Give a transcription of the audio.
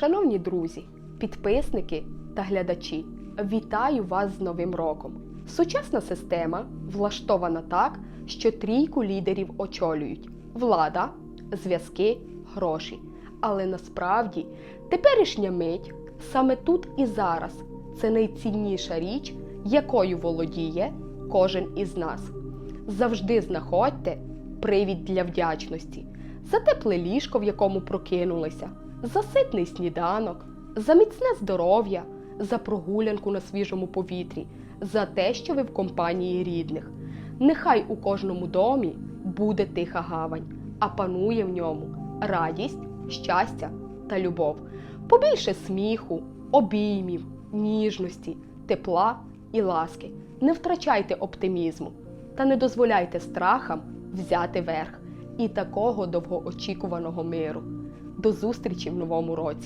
Шановні друзі, підписники та глядачі, вітаю вас з Новим роком! Сучасна система влаштована так, що трійку лідерів очолюють влада, зв'язки, гроші. Але насправді теперішня мить саме тут і зараз це найцінніша річ, якою володіє кожен із нас. Завжди знаходьте привід для вдячності за тепле ліжко, в якому прокинулися, за ситний сніданок, за міцне здоров'я, за прогулянку на свіжому повітрі, за те, що ви в компанії рідних. Нехай у кожному домі буде тиха гавань, а панує в ньому радість, щастя та любов. Побільше сміху, обіймів, ніжності, тепла і ласки. Не втрачайте оптимізму та не дозволяйте страхам взяти верх і такого довгоочікуваного миру. До зустрічі в новому році!